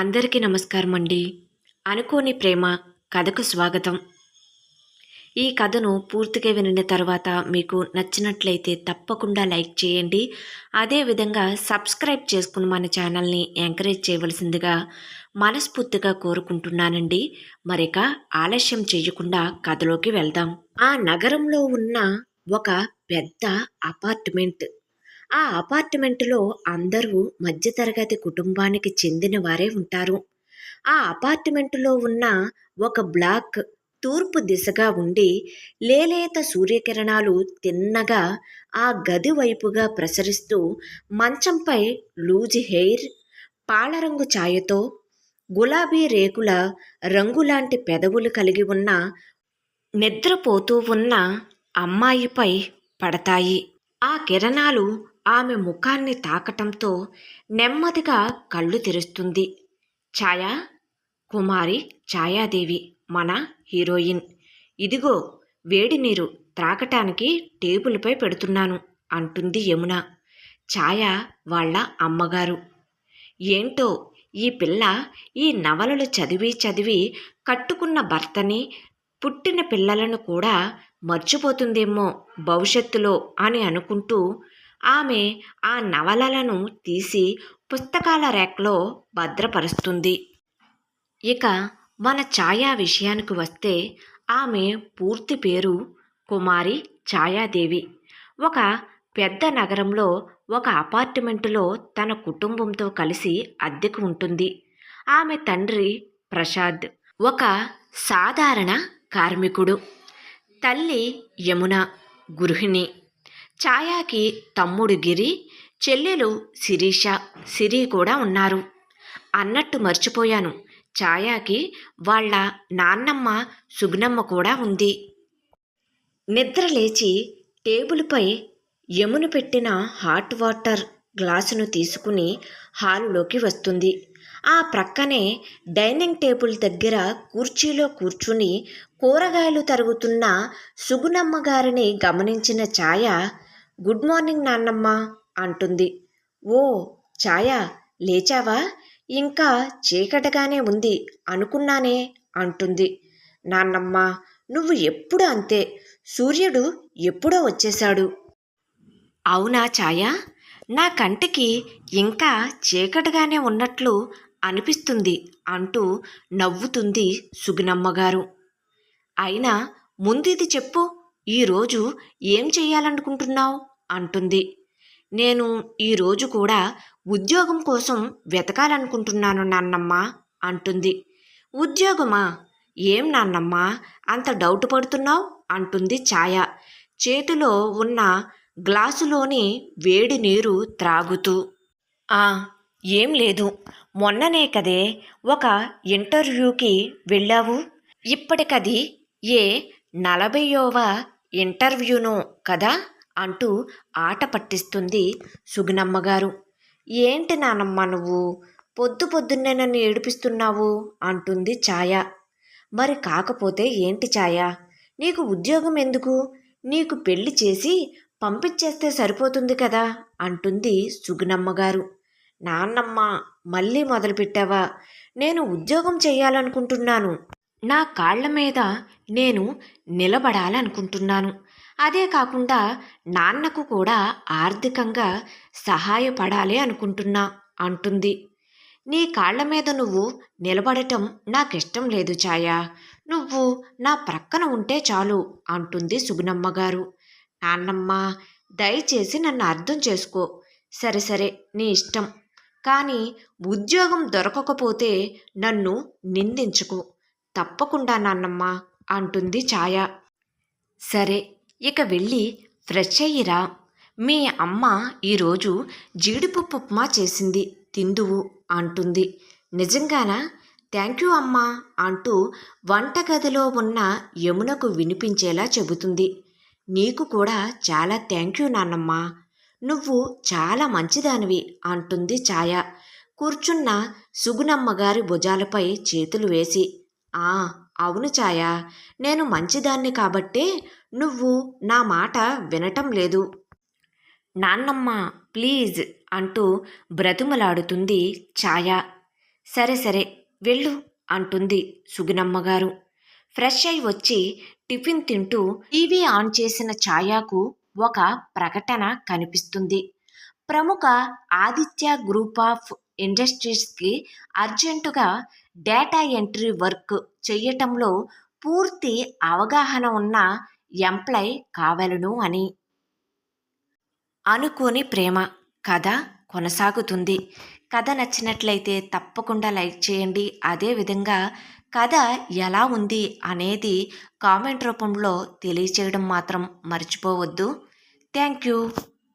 అందరికీ నమస్కారం అండి అనుకోని ప్రేమ కథకు స్వాగతం. ఈ కథను పూర్తిగా వినిన తర్వాత మీకు నచ్చినట్లయితే తప్పకుండా లైక్ చేయండి. అదేవిధంగా సబ్స్క్రైబ్ చేసుకుని మన ఛానల్ని ఎంకరేజ్ చేయవలసిందిగా మనస్ఫూర్తిగా కోరుకుంటున్నానండి. మరిక ఆలస్యం చేయకుండా కథలోకి వెళ్దాం. ఆ నగరంలో ఉన్న ఒక పెద్ద అపార్ట్మెంట్ ఆ అపార్ట్మెంటులో అందరూ మధ్యతరగతి కుటుంబానికి చెందిన వారే ఉంటారు. ఆ అపార్ట్మెంటులో ఉన్న ఒక బ్లాక్ తూర్పు దిశగా ఉండి లేలేత సూర్యకిరణాలు తిన్నగా ఆ గది వైపుగా ప్రసరిస్తూ మంచంపై లూజ్ హెయిర్ పాలరంగు ఛాయతో గులాబీ రేకుల రంగులాంటి పెదవులు కలిగి ఉన్న నిద్రపోతూ ఉన్న అమ్మాయిపై పడతాయి. ఆ కిరణాలు ఆమె ముఖాన్ని తాకటంతో నెమ్మదిగా కళ్ళు తెరుస్తుంది. ఛాయా? కుమారి ఛాయాదేవి మన హీరోయిన్. ఇదిగో వేడి నీరు త్రాగటానికి టేబుల్పై పెడుతున్నాను అంటుంది యమున. ఛాయ వాళ్ళ అమ్మగారు. ఏంటో ఈ పిల్ల ఈ నవలలు చదివి చదివి కట్టుకున్న భర్తని పుట్టిన పిల్లలను కూడా మర్చిపోతుందేమో భవిష్యత్తులో అని అనుకుంటూ ఆమె ఆ నవలలను తీసి పుస్తకాల ర్యాక్లో భద్రపరుస్తుంది. ఇక మన ఛాయా విషయానికి వస్తే ఆమె పూర్తి పేరు కుమారి ఛాయాదేవి. ఒక పెద్ద నగరంలో ఒక అపార్ట్మెంటులో తన కుటుంబంతో కలిసి అద్దెకు ఉంటుంది. ఆమె తండ్రి ప్రసాద్ ఒక సాధారణ కార్మికుడు. తల్లి యమున గృహిణి. ఛాయాకి తమ్ముడు గిరి చెల్లెలు శిరీష సిరి కూడా ఉన్నారు. అన్నట్టు మర్చిపోయాను. ఛాయాకి వాళ్ళ నాన్నమ్మ సుగ్నమ్మ కూడా ఉంది. నిద్ర లేచి టేబుల్పై యమును పెట్టిన హాట్ వాటర్ గ్లాసును తీసుకుని హాలులోకి వస్తుంది. ఆ ప్రక్కనే డైనింగ్ టేబుల్ దగ్గర కుర్చీలో కూర్చుని కూరగాయలు తరుగుతున్న సుగుణమ్మ గారిని గమనించిన ఛాయ గుడ్ మార్నింగ్ నాన్నమ్మ అంటుంది. ఓ ఛాయ లేచావా? ఇంకా చీకటగానే ఉంది అనుకున్నానే అంటుంది. నాన్నమ్మ నువ్వు ఎప్పుడు అంతే? సూర్యుడు ఎప్పుడో వచ్చేశాడు. అవునా ఛాయ? నా కంటికి ఇంకా చీకటిగానే ఉన్నట్లు అనిపిస్తుంది అంటూ నవ్వుతుంది సుగుణమ్మగారు. అయినా ముందిది చెప్పు ఈరోజు ఏం చేయాలనుకుంటున్నావు? అంటుంది. నేను ఈరోజు కూడా ఉద్యోగం కోసం వెతకాలనుకుంటున్నాను నాన్నమ్మ అంటుంది. ఉద్యోగమా? ఏం నాన్నమ్మ అంత డౌట్ పడుతున్నావు? అంటుంది ఛాయ. చేతిలో ఉన్న గ్లాసులోని వేడి నీరు త్రాగుతూ. ఆ ఏం లేదు. మొన్ననే కదే ఒక ఇంటర్వ్యూకి వెళ్ళావు. ఇప్పటికది ఏ నలభైయోవ ఇంటర్వ్యూను కదా అంటూ ఆట పట్టిస్తుంది సుగుణమ్మగారు ఏంటి నానమ్మ నువ్వు? పొద్దు పొద్దున్నే నన్ను ఏడిపిస్తున్నావు? అంటుంది ఛాయ. మరి కాకపోతే ఏంటి ఛాయ? నీకు ఉద్యోగం ఎందుకు? నీకు పెళ్ళి చేసి పంపించేస్తే సరిపోతుంది కదా? అంటుంది సుగుణమ్మగారు నాన్నమ్మ మళ్ళీ మొదలుపెట్టావా? నేను ఉద్యోగం చేయాలనుకుంటున్నాను. నా కాళ్ళ మీద నేను నిలబడాలనుకుంటున్నాను. అదే కాకుండా నాన్నకు కూడా ఆర్థికంగా సహాయపడాలి అనుకుంటున్నా అంటుంది. నీ కాళ్ళ మీద నువ్వు నిలబడటం నాకిష్టం లేదు ఛాయా. నువ్వు నా ప్రక్కన ఉంటే చాలు అంటుంది సుగుణమ్మగారు. నాన్నమ్మ దయచేసి నన్ను అర్థం చేసుకో. సరే సరే నీ ఇష్టం. కానీ ఉద్యోగం దొరకకపోతే నన్ను నిందించుకో. తప్పకుండా నాన్నమ్మ అంటుంది ఛాయ. సరే ఇక వెళ్ళి ఫ్రెష్ అయ్యిరా. మీ అమ్మ ఈరోజు జీడిపప్పు ఉప్మా చేసింది తిందువు అంటుంది. నిజంగానా? థ్యాంక్ యూ అమ్మా అంటూ వంటగదిలో ఉన్న యమునకు వినిపించేలా చెబుతుంది. నీకు కూడా చాలా థ్యాంక్ యూ నాన్నమ్మ. నువ్వు చాలా మంచిదానివి అంటుంది ఛాయ. కూర్చున్న సుగుణమ్మగారి భుజాలపై చేతులు వేసి ఆ అవును ఛాయా. నేను మంచిదాన్ని కాబట్టే నువ్వు నా మాట వినటం లేదు. నాన్నమ్మ ప్లీజ్ అంటూ బ్రతుమలాడుతుంది ఛాయా. సరే సరే వెళ్ళు అంటుంది సుగుణమ్మ గారు ఫ్రెష్ అయి వచ్చి టిఫిన్ తింటూ టీవీ ఆన్ చేసిన ఛాయాకు ఒక ప్రకటన కనిపిస్తుంది. ప్రముఖ ఆదిత్య గ్రూప్ ఆఫ్ ఇండస్ట్రీస్కి అర్జెంటుగా డేటా ఎంట్రీ వర్క్ చేయటంలో పూర్తి అవగాహన ఉన్న ఎంప్లాయ్ కావలను అని. అనుకోని ప్రేమ కథ కొనసాగుతుంది. కథ నచ్చినట్లయితే తప్పకుండా లైక్ చేయండి. అదేవిధంగా కథ ఎలా ఉంది అనేది కామెంట్ రూపంలో తెలియచేయడం మాత్రం మర్చిపోవద్దు. Thank you.